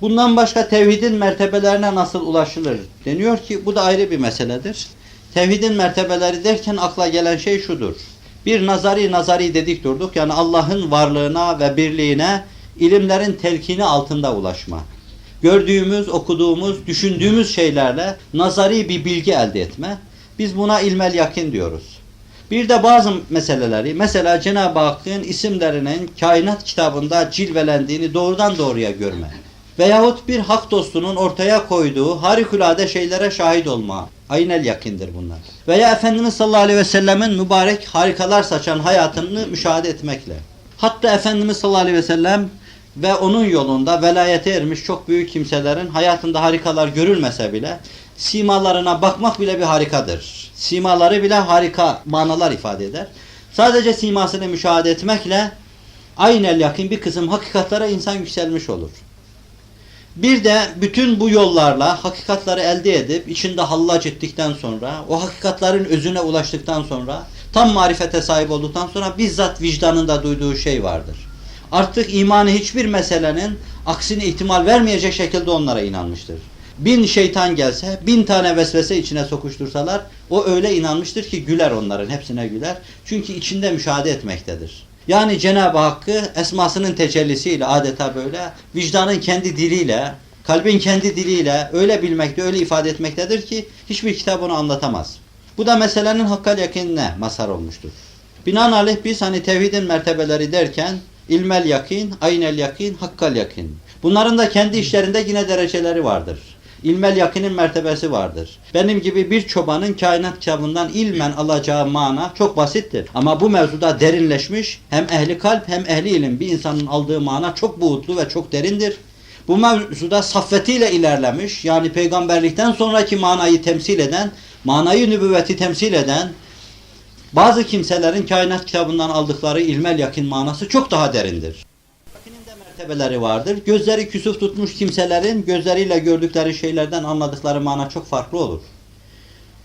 Bundan başka tevhidin mertebelerine nasıl ulaşılır deniyor ki bu da ayrı bir meseledir. Tevhidin mertebeleri derken akla gelen şey şudur. Bir nazari nazari dedik durduk yani Allah'ın varlığına ve birliğine ilimlerin telkini altında ulaşma. Gördüğümüz, okuduğumuz, düşündüğümüz şeylerle nazari bir bilgi elde etme. Biz buna ilmel yakin diyoruz. Bir de bazı meseleleri, mesela Cenab-ı Hakk'ın isimlerinin kainat kitabında cilvelendiğini doğrudan doğruya görme. Veyahut bir hak dostunun ortaya koyduğu harikulade şeylere şahit olma. Aynel yakindir bunlar. Veya Efendimiz sallallahu aleyhi ve sellemin mübarek harikalar saçan hayatını müşahede etmekle. Hatta Efendimiz sallallahu aleyhi ve sellem ve onun yolunda velayete ermiş çok büyük kimselerin hayatında harikalar görülmese bile simalarına bakmak bile bir harikadır. Simaları bile harika manalar ifade eder. Sadece simasını müşahede etmekle aynel yakın bir kısım hakikatlere insan yükselmiş olur. Bir de bütün bu yollarla hakikatları elde edip içinde hallac ettikten sonra, o hakikatların özüne ulaştıktan sonra, tam marifete sahip olduktan sonra bizzat vicdanında duyduğu şey vardır. Artık imanı hiçbir meselenin aksine ihtimal vermeyecek şekilde onlara inanmıştır. Bin şeytan gelse, bin tane vesvese içine sokuştursalar, o öyle inanmıştır ki güler onların, hepsine güler. Çünkü içinde müşahede etmektedir. Yani Cenab-ı Hakk'ı esmasının tecellisiyle adeta böyle vicdanın kendi diliyle, kalbin kendi diliyle öyle bilmekte, öyle ifade etmektedir ki hiçbir kitap onu anlatamaz. Bu da meselenin hakkal yakinine mazhar olmuştur. Binaenaleyh biz hani tevhidin mertebeleri derken ilmel yakin, aynel yakin, hakkal yakin. Bunların da kendi işlerinde yine dereceleri vardır. İlmel yakinin mertebesi vardır. Benim gibi bir çobanın kainat kitabından ilmen alacağı mana çok basittir. Ama bu mevzuda derinleşmiş hem ehli kalp hem ehli ilim bir insanın aldığı mana çok buğutlu ve çok derindir. Bu mevzuda saffetiyle ilerlemiş yani peygamberlikten sonraki manayı temsil eden, manayı nübüvveti temsil eden bazı kimselerin kainat kitabından aldıkları ilmel yakın manası çok daha derindir. Mertebeleri vardır. Gözleri küsuf tutmuş kimselerin gözleriyle gördükleri şeylerden anladıkları mana çok farklı olur.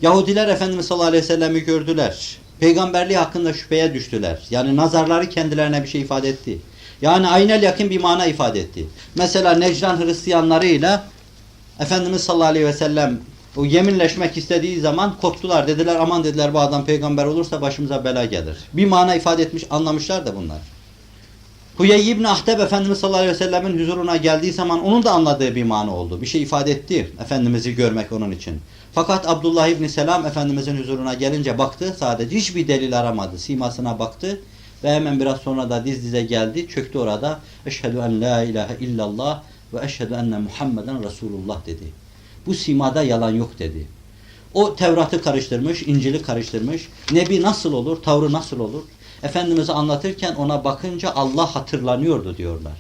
Yahudiler Efendimiz sallallahu aleyhi ve sellem'i gördüler. Peygamberliği hakkında şüpheye düştüler. Yani nazarları kendilerine bir şey ifade etti. Yani aynel yakın bir mana ifade etti. Mesela Necran Hristiyanlarıyla Efendimiz sallallahu aleyhi ve sellem o yeminleşmek istediği zaman korktular. Dediler aman dediler bu adam peygamber olursa başımıza bela gelir. Bir mana ifade etmiş, anlamışlar da bunlar. Huyey İbni Ahteb Efendimiz sallallahu aleyhi ve sellemin huzuruna geldiği zaman onun da anladığı bir mana oldu. Bir şey ifade etti Efendimiz'i görmek onun için. Fakat Abdullah İbni Selam Efendimiz'in huzuruna gelince baktı sadece hiçbir delil aramadı. Simasına baktı ve hemen biraz sonra da diz dize geldi. Çöktü orada. Eşhedü en la ilahe illallah ve eşhedü enne Muhammeden Resulullah dedi. Bu simada yalan yok dedi. O Tevrat'ı karıştırmış, İncil'i karıştırmış. Nebi nasıl olur, tavrı nasıl olur? Efendimiz'i anlatırken ona bakınca Allah hatırlanıyordu diyorlar.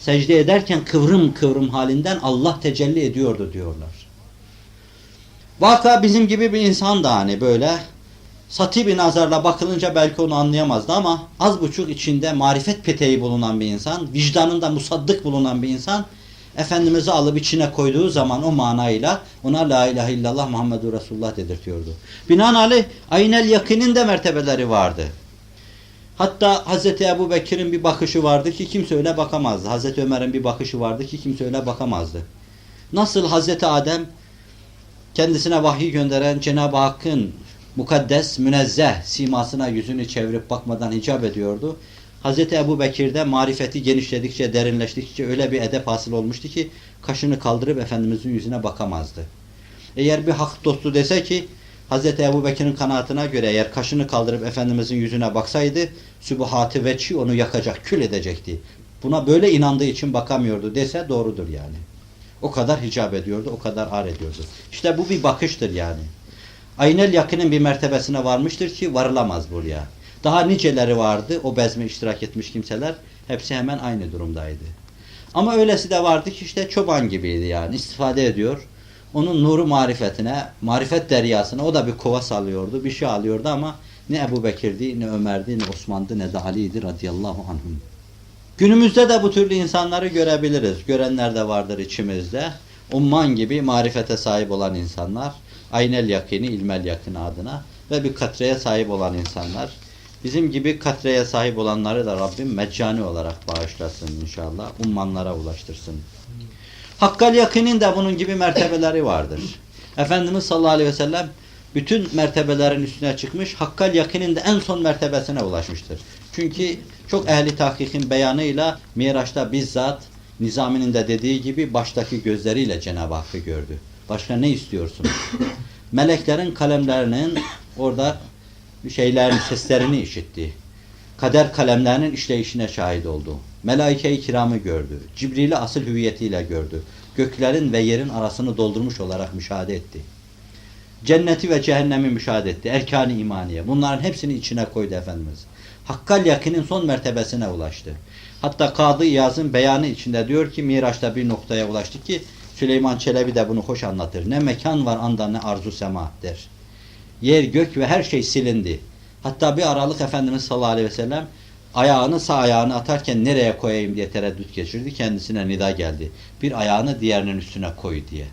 Secde ederken kıvrım kıvrım halinden Allah tecelli ediyordu diyorlar. Vaka bizim gibi bir insan da hani böyle sati bir nazarla bakılınca belki onu anlayamazdı ama az buçuk içinde marifet peteği bulunan bir insan, vicdanında musaddık bulunan bir insan Efendimiz'i alıp içine koyduğu zaman o manayla ona la ilahe illallah Muhammedur Resulullah dedirtiyordu. Binaenaleyh aynel yakinin de mertebeleri vardı. Hatta Hazreti Ebu Bekir'in bir bakışı vardı ki kimse öyle bakamazdı. Hazreti Ömer'in bir bakışı vardı ki kimse öyle bakamazdı. Nasıl Hazreti Adem kendisine vahiy gönderen Cenab-ı Hakk'ın mukaddes, münezzeh simasına yüzünü çevirip bakmadan icap ediyordu. Hazreti Ebu Bekir'de marifeti genişledikçe, derinleştikçe öyle bir edep hasıl olmuştu ki kaşını kaldırıp Efendimizin yüzüne bakamazdı. Eğer bir hak dostu dese ki Hazreti Ebu Bekir'in kanaatine göre eğer kaşını kaldırıp Efendimizin yüzüne baksaydı sübuhatı veçi onu yakacak, kül edecekti. Buna böyle inandığı için bakamıyordu dese doğrudur yani. O kadar hicap ediyordu, o kadar ar ediyordu. İşte bu bir bakıştır yani. Aynel yakının bir mertebesine varmıştır ki varılamaz buraya. Daha niceleri vardı o bezme iştirak etmiş kimseler. Hepsi hemen aynı durumdaydı. Ama öylesi de vardı ki işte çoban gibiydi yani istifade ediyor. Onun nuru marifetine, marifet deryasına o da bir kova salıyordu, bir şey alıyordu ama ne Ebu Bekir'di, ne Ömer'di, ne Osman'dı, ne de Ali'ydi radıyallahu anhum. Günümüzde de bu türlü insanları görebiliriz. Görenler de vardır içimizde. Umman gibi marifete sahip olan insanlar, aynel yakini, ilmel yakini adına ve bir katreye sahip olan insanlar. Bizim gibi katreye sahip olanları da Rabbim meccani olarak bağışlasın inşallah. Ummanlara ulaştırsın. Hakkal yakinin de bunun gibi mertebeleri vardır. Efendimiz sallallahu aleyhi ve sellem bütün mertebelerin üstüne çıkmış, hakkal yakinin de en son mertebesine ulaşmıştır. Çünkü çok ehli tahkikin beyanıyla Miraç'ta bizzat Nizami'nin de dediği gibi baştaki gözleriyle Cenab-ı Hakk'ı gördü. Başka ne istiyorsunuz? Meleklerin kalemlerinin orada şeylerin seslerini işitti. Kader kalemlerinin işleyişine şahit oldu. Melaike-i kiramı gördü. Cibril'i asıl hüviyetiyle gördü. Göklerin ve yerin arasını doldurmuş olarak müşahede etti. Cenneti ve cehennemi müşahede etti. Erkan-ı imaniye. Bunların hepsini içine koydu Efendimiz. Hakkal yakinin son mertebesine ulaştı. Hatta Kadı İyaz'ın beyanı içinde diyor ki Miraç'ta bir noktaya ulaştı ki Süleyman Çelebi de bunu hoş anlatır. Ne mekan var anda ne arzu sema der. Yer gök ve her şey silindi. Hatta bir aralık Efendimiz sallallahu aleyhi ve sellem ayağını sağ ayağını atarken nereye koyayım diye tereddüt geçirdi. Kendisine nida geldi. Bir ayağını diğerinin üstüne koy diye.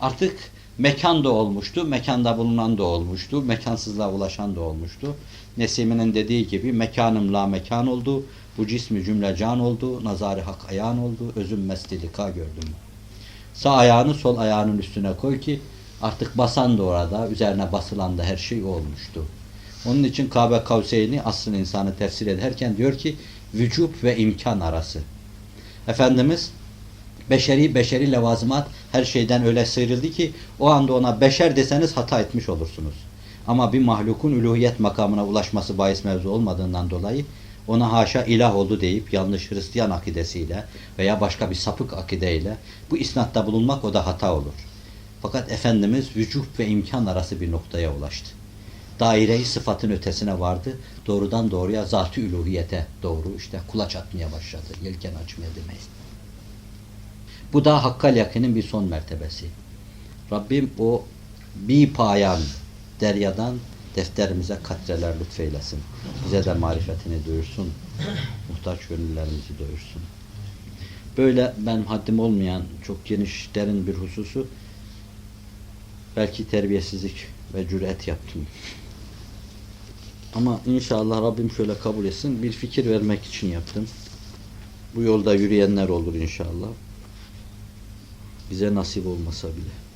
Artık mekan da olmuştu, mekanda bulunan da olmuştu, mekansızlığa ulaşan da olmuştu. Nesimi'nin dediği gibi mekanım la mekan oldu, bu cismi cümle can oldu, nazarı hak ayağın oldu, özüm mestilika gördüm. Sağ ayağını sol ayağının üstüne koy ki artık basan da orada, üzerine basılan da her şey olmuştu. Onun için Kabe Kavseyni aslında insanı tefsir ederken diyor ki vücub ve imkan arası. Efendimiz beşeri beşeri levazımat her şeyden öyle sıyrıldı ki o anda ona beşer deseniz hata etmiş olursunuz. Ama bir mahlukun üluhiyet makamına ulaşması bahis mevzu olmadığından dolayı ona haşa ilah oldu deyip yanlış Hristiyan akidesiyle veya başka bir sapık akideyle bu isnatta bulunmak o da hata olur. Fakat Efendimiz vücub ve imkan arası bir noktaya ulaştı. Daire-i sıfatın ötesine vardı. Doğrudan doğruya zat-ı üluhiyete doğru işte kulaç atmaya başladı. Yelken açmaya demeyi. Bu da hakkal yakının bir son mertebesi. Rabbim o bir payan deryadan defterimize katreler lütfeylesin. Bize de marifetini duyursun. Muhtaç gönüllerimizi doyursun. Böyle ben haddim olmayan çok geniş derin bir hususu belki terbiyesizlik ve cüret yaptım. Ama inşallah Rabbim şöyle kabul etsin. Bir fikir vermek için yaptım. Bu yolda yürüyenler olur inşallah. Bize nasip olmasa bile.